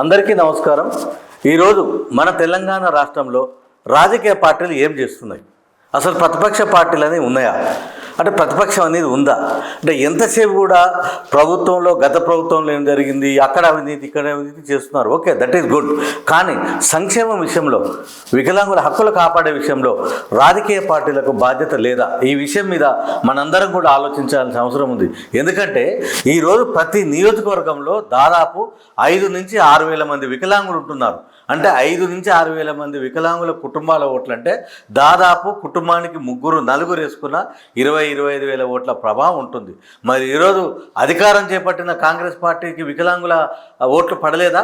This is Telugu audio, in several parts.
అందరికీ నమస్కారం. ఈరోజు మన తెలంగాణ రాష్ట్రంలో రాజకీయ పార్టీలు ఏం చేస్తున్నాయి? అసలు ప్రతిపక్ష పార్టీలు అనేవి ఉన్నాయా? అంటే ప్రతిపక్షం అనేది ఉందా? అంటే ఎంతసేపు కూడా ప్రభుత్వంలో గత ప్రభుత్వంలో ఏం జరిగింది? అక్కడ అవినీతి ఇక్కడ అవినీతి చేస్తున్నారు. Okay that is good. కానీ సంక్షేమం విషయంలో వికలాంగుల హక్కులు కాపాడే విషయంలో రాజకీయ పార్టీలకు బాధ్యత లేదా? ఈ విషయం మీద మనందరం కూడా ఆలోచించాల్సిన అవసరం ఉంది. ఎందుకంటే ఈరోజు ప్రతి నియోజకవర్గంలో దాదాపు ఐదు నుంచి ఆరు వేల మంది వికలాంగులు ఉంటున్నారు. అంటే ఐదు నుంచి ఆరు వేల మంది వికలాంగుల కుటుంబాల ఓట్లు అంటే దాదాపు కుటుంబానికి ముగ్గురు నలుగురు వేసుకున్న ఇరవై ఇరవై ఐదు వేల ఓట్ల ప్రభావం ఉంటుంది. మరి ఈరోజు అధికారం చేపట్టిన కాంగ్రెస్ పార్టీకి వికలాంగుల ఓట్లు పడలేదా?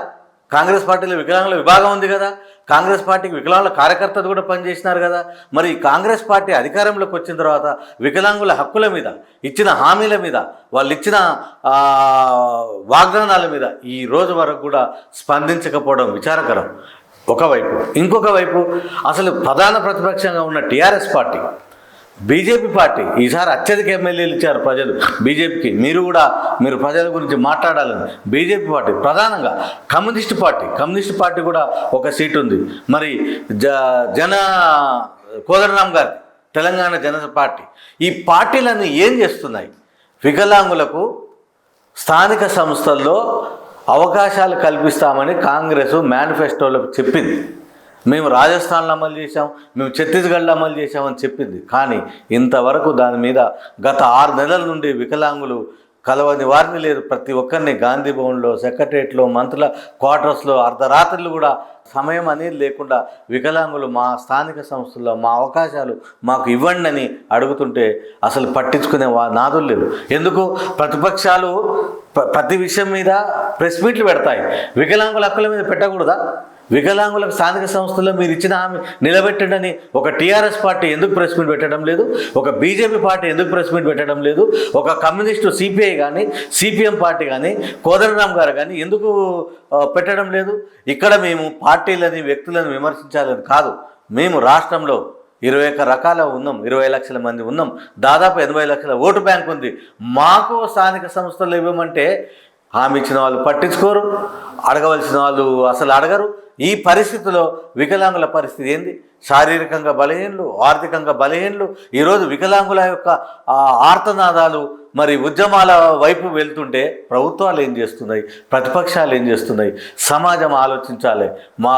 కాంగ్రెస్ పార్టీలో వికలాంగుల విభాగం ఉంది కదా. కాంగ్రెస్ పార్టీకి వికలాంగుల కార్యకర్తలు కూడా పనిచేసినారు కదా. మరి కాంగ్రెస్ పార్టీ అధికారంలోకి వచ్చిన తర్వాత వికలాంగుల హక్కుల మీద ఇచ్చిన హామీల మీద వాళ్ళు ఇచ్చిన వాగ్దానాల మీద ఈ రోజు వరకు కూడా స్పందించకపోవడం విచారకరం. ఒకవైపు. ఇంకొక వైపు అసలు ప్రధాన ప్రతిపక్షంగా ఉన్న టీఆర్ఎస్ పార్టీ బీజేపీ పార్టీ ఈసారి అత్యధిక ఎమ్మెల్యేలు ఇచ్చారు ప్రజలు. బీజేపీకి మీరు కూడా మీరు ప్రజల గురించి మాట్లాడాలని. బీజేపీ పార్టీ ప్రధానంగా కమ్యూనిస్ట్ పార్టీ. కమ్యూనిస్ట్ పార్టీ కూడా ఒక సీట్ ఉంది. మరి జ జన కోదరరామ్ గారి తెలంగాణ జనత పార్టీ. ఈ పార్టీలన్నీ ఏం చేస్తున్నాయి? వికలాంగులకు స్థానిక సంస్థల్లో అవకాశాలు కల్పిస్తామని కాంగ్రెస్ మేనిఫెస్టోలో చెప్పింది. మేము రాజస్థాన్లో అమలు చేశాం మేము ఛత్తీస్గఢ్లో అమలు చేశామని చెప్పింది. కానీ ఇంతవరకు దాని మీద గత ఆరు నెలల నుండి వికలాంగులు కలవని వారిని లేరు. ప్రతి ఒక్కరిని గాంధీ భవన్లో సెక్రటరియట్లో మంత్రుల క్వార్టర్స్లో అర్ధరాత్రులు కూడా సమయం అనేది లేకుండా వికలాంగులు మా స్థానిక సంస్థల్లో మా అవకాశాలు మాకు ఇవ్వండి అని అడుగుతుంటే అసలు పట్టించుకునే వా నాదులు లేదు ఎందుకు? ప్రతిపక్షాలు ప్రతి విషయం మీద ప్రెస్ మీట్లు పెడతాయి. వికలాంగుల హక్కుల మీద పెట్టకూడదా? వికలాంగులకు స్థానిక సంస్థల్లో మీరు ఇచ్చిన హామీ నిలబెట్టడని ఒక టీఆర్ఎస్ పార్టీ ఎందుకు ప్రెస్ మీట్ పెట్టడం లేదు? ఒక బీజేపీ పార్టీ ఎందుకు ప్రెస్ మీట్ పెట్టడం లేదు? ఒక కమ్యూనిస్టు సిపిఐ కానీ సిపిఎం పార్టీ కానీ కోదరరామ్ గారు కానీ ఎందుకు పెట్టడం లేదు? ఇక్కడ మేము పార్టీలని వ్యక్తులను విమర్శించాలని కాదు. మేము రాష్ట్రంలో ఇరవై ఒక్క రకాల ఉన్నాం ఇరవై లక్షల మంది ఉన్నాం. దాదాపు ఎనభై లక్షల ఓటు బ్యాంక్ ఉంది. మాకు స్థానిక సంస్థలు ఇవ్వమంటే హామీ ఇచ్చిన వాళ్ళు పట్టించుకోరు అడగవలసిన వాళ్ళు అసలు అడగరు. ఈ పరిస్థితిలో వికలాంగుల పరిస్థితి ఏంది? శారీరకంగా బలహీనలు ఆర్థికంగా బలహీనలు ఈరోజు వికలాంగుల యొక్క ఆర్తనాదాలు మరి ఉద్యమాల వైపు వెళ్తుంటే ప్రభుత్వాలు ఏం చేస్తున్నాయి? ప్రతిపక్షాలు ఏం చేస్తున్నాయి? సమాజం ఆలోచించాలి. మా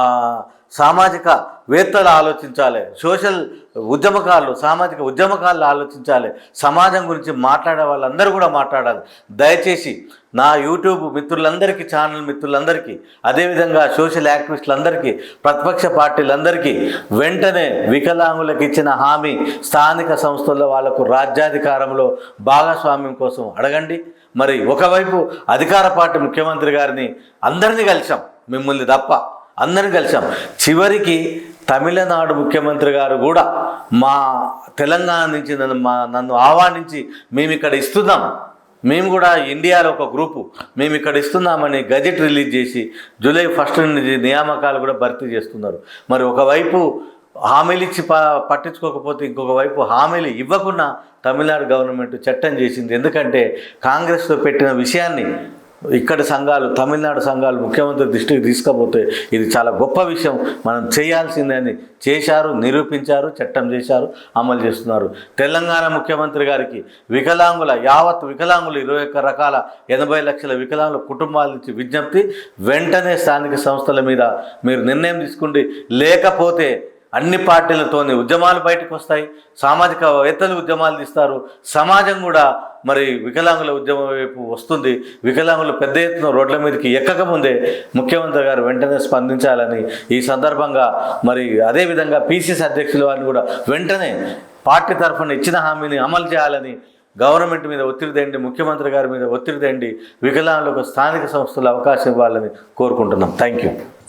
సామాజిక వేత్తలు ఆలోచించాలి. సోషల్ ఉద్యమకారులు సామాజిక ఉద్యమకారులు ఆలోచించాలి. సమాజం గురించి మాట్లాడే వాళ్ళందరూ కూడా మాట్లాడాలి. దయచేసి నా యూట్యూబ్ మిత్రులందరికీ ఛానల్ మిత్రులందరికీ అదేవిధంగా సోషల్ యాక్టివిస్టులందరికీ ప్రతిపక్ష పార్టీలందరికీ వెంటనే వికలాంగులకు ఇచ్చిన హామీ స్థానిక సంస్థల్లో వాళ్ళకు రాజ్యాధికారంలో భాగస్వామ్యం కోసం అడగండి. మరి ఒకవైపు అధికార పార్టీ ముఖ్యమంత్రి గారిని అందరినీ కలిసాం మిమ్మల్ని తప్ప అందరిని కలిసాం. చివరికి తమిళనాడు ముఖ్యమంత్రి గారు కూడా మా తెలంగాణ నుంచి నన్ను మా నన్ను ఆహ్వానించి మేము ఇక్కడ ఇస్తున్నాం. మేము కూడా ఇండియాలో ఒక గ్రూపు. మేము ఇక్కడ ఇస్తున్నామని గజెట్ రిలీజ్ చేసి జూలై ఫస్ట్ నుంచి నియామకాలు కూడా భర్తీ చేస్తున్నారు. మరి ఒకవైపు హామీలు ఇచ్చి ప పట్టించుకోకపోతే ఇంకొక వైపు హామీలు ఇవ్వకుండా తమిళనాడు గవర్నమెంట్ చట్టం చేసింది. ఎందుకంటే కాంగ్రెస్లో పెట్టిన విషయాన్ని ఇక్కడ సంఘాలు తమిళనాడు సంఘాలు ముఖ్యమంత్రి దృష్టికి తీసుకపోతే ఇది చాలా గొప్ప విషయం. మనం చేయాల్సిందని చేశారు నిరూపించారు చట్టం చేశారు అమలు చేస్తున్నారు. తెలంగాణ ముఖ్యమంత్రి గారికి వికలాంగుల యావత్ వికలాంగులు ఇరవై ఒక్క రకాల ఎనభై లక్షల వికలాంగుల కుటుంబాల నుంచి విజ్ఞప్తి వెంటనే స్థానిక సంస్థల మీద మీరు నిర్ణయం తీసుకుంటే లేకపోతే అన్ని పార్టీలతోని ఉద్యమాలు బయటకు వస్తాయి. సామాజికవేత్తలు ఉద్యమాలు తీస్తారు. సమాజం కూడా మరి వికలాంగుల ఉద్యమం వైపు వస్తుంది. వికలాంగులు పెద్ద ఎత్తున రోడ్ల మీదకి ఎక్కకముందే ముఖ్యమంత్రి గారు వెంటనే స్పందించాలని ఈ సందర్భంగా మరి అదేవిధంగా పీసీసీ అధ్యక్షులు వారిని కూడా వెంటనే పార్టీ తరఫున ఇచ్చిన హామీని అమలు చేయాలని గవర్నమెంట్ మీద ఒత్తిడి తెండి ముఖ్యమంత్రి గారి మీద ఒత్తిడి తెండి వికలాంగులకు స్థానిక సంస్థలు అవకాశం ఇవ్వాలని కోరుకుంటున్నాం. Thank you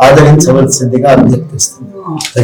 ఆదరించవలసిందిగా అభ్యర్థిస్తుంది